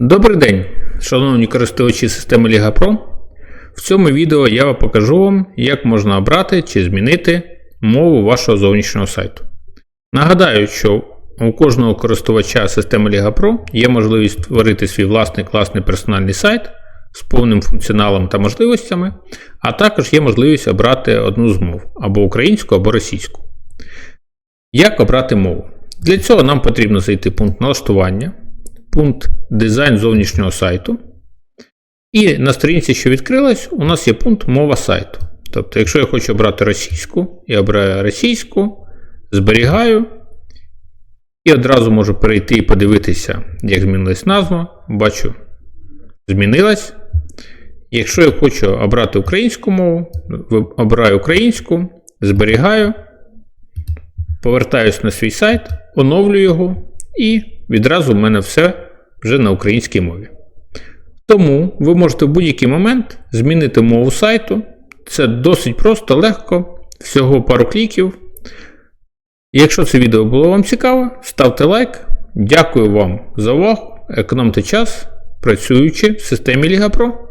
Добрий день, шановні користувачі системи Liga Pro. В цьому відео я покажу вам, як можна обрати чи змінити мову вашого зовнішнього сайту. Нагадаю, що у кожного користувача системи Liga Pro є можливість створити свій власний класний персональний сайт з повним функціоналом та можливостями, а також є можливість обрати одну з мов або українську, або російську. Як обрати мову? Для цього нам потрібно зайти в пункт налаштування, пункт дизайн зовнішнього сайту. І на сторінці, що відкрилась, у нас є пункт мова сайту. Тобто, якщо я хочу обрати російську, я обираю російську, зберігаю. І одразу можу перейти і подивитися, як змінилась назва. Бачу, змінилась. Якщо я хочу обрати українську мову, обираю українську, зберігаю, повертаюсь на свій сайт, оновлюю його, і відразу в мене все вже на українській мові. Тому ви можете в будь-який момент змінити мову сайту. Це досить просто, легко, всього пару кліків. Якщо це відео було вам цікаво, ставте лайк. Дякую вам за увагу. Економте час, працюючи в системі Ліга Pro.